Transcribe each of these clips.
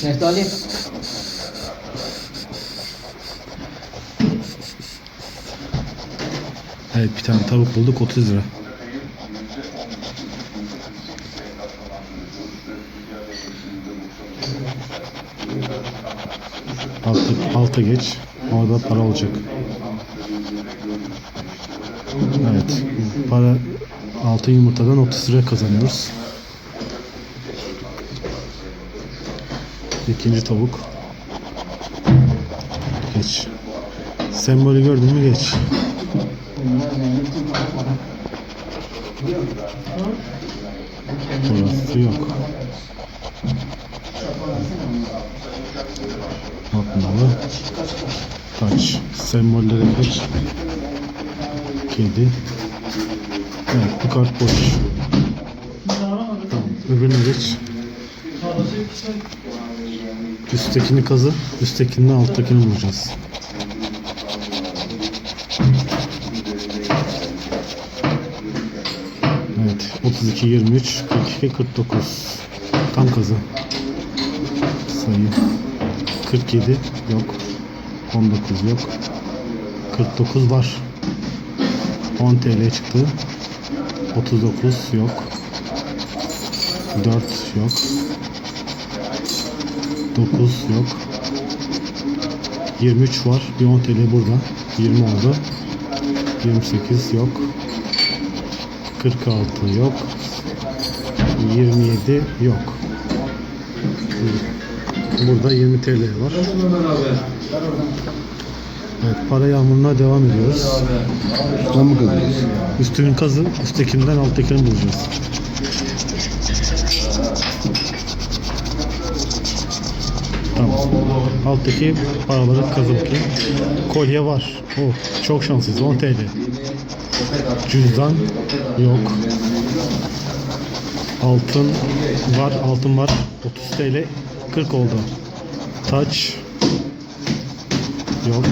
Şeftali. Evet bir tane tavuk bulduk 30 lira. Alta, alta geç. Orada para olacak. Evet. Para altın yumurtadan 30 lira kazanıyoruz. İkinci tavuk. Geç. Sembolü gördün mü geç. Burası yok. Atmalı. Taç. Sembollere geç. Kedi. Evet bu kart boş. Tamam. Öbürüne geç. Üsttekini kazı. Üsttekini alttakini bulacağız. Evet. 32, 23, 42, 49. Tam kazı. Sayı. 47 yok. 19 yok. 49 var. 10 TL çıktı. 39 yok. 4 yok. 9 yok. 23 var. Bir 10 TL burada. 20 oldu. 28 yok. 46 yok. 27 yok. Burada 20 TL var. Evet, para yağmuruna devam ediyoruz. Tam mı kazıyoruz? Üstünün kazı, üsttekinden alttakini bulacağız. Tamam. Alttaki paraları kazı bakayım. Kolye var. Oh, çok şanslıyız. 10 TL. Cüzdan yok. Altın var, altın var. 30 TL 40 oldu. Taç yok.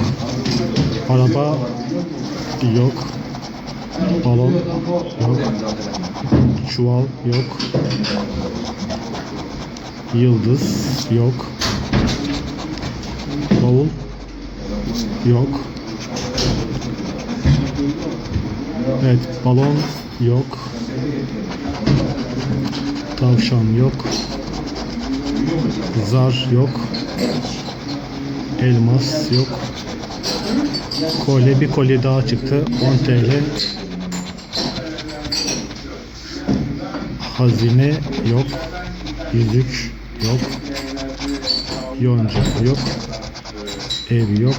Araba yok. Balon yok. Çuval yok. Yıldız yok. Bavul yok. Evet, balon yok. Tavşan yok. Zar yok. Elmas yok. Kolye bir kolye daha çıktı. 10 TL. Hazine yok. Yüzük yok. Yonca yok. Ev yok.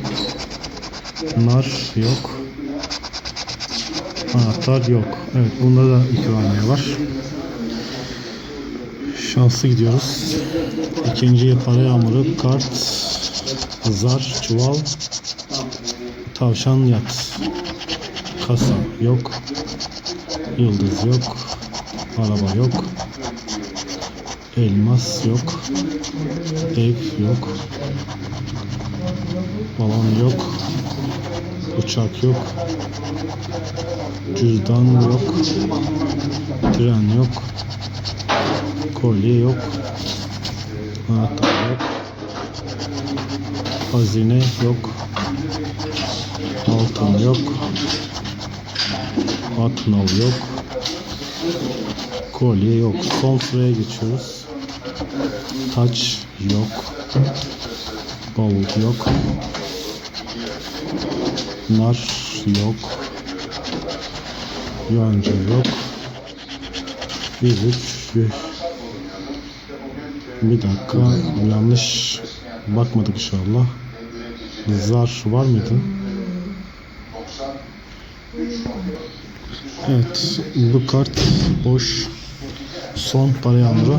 Nar yok. Anahtar yok. Evet bunda da ikramiye var. Şanslı gidiyoruz. İkinci para yağmuru, kart, zar, çuval, tavşan yat. Kasa yok. Yıldız yok. Araba yok. Elmas yok. Ev yok. Balon yok. Uçak yok. Cüzdan yok. Tren yok. Kolye yok. Anahtar yok. Hazine yok. Altın yok. Atnal yok. Kolye yok. Son sıraya geçiyoruz. Taç yok. Bavul yok. Nar yok. Yonca yok. Yüzük yüz. Bir dakika yanlış bakmadık inşallah. Zar var mıydı? Evet bu kart boş. Son para yağmuru.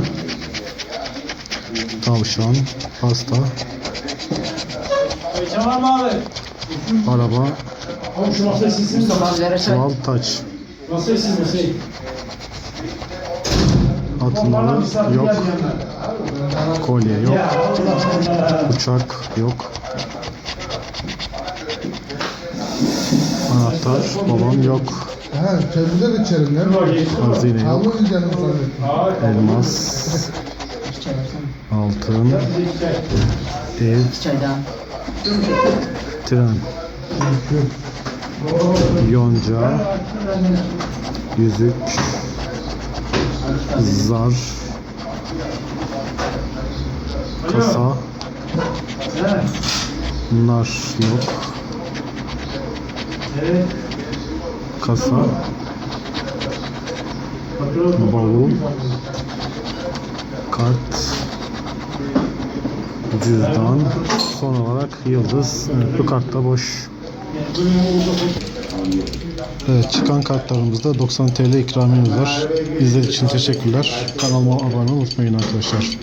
Tavşan, pasta, araba, çuval, taç. Atmalı yok. Kolye yok. Uçak yok. Anahtar, balon yok. Ha, çözüde de içerim ne var? Hazine yok. Elmas. Altın. Ev. Tren. Yonca. Yüzük. Zar. Kasa. Nar yok. Kasa. Bavul. Kart. Cüzdan. Son olarak yıldız. Bu kart da boş. Evet, çıkan kartlarımızda 90 TL ikramiyemiz var. İzlediğiniz için teşekkürler. Kanalıma abone olmayı unutmayın arkadaşlar.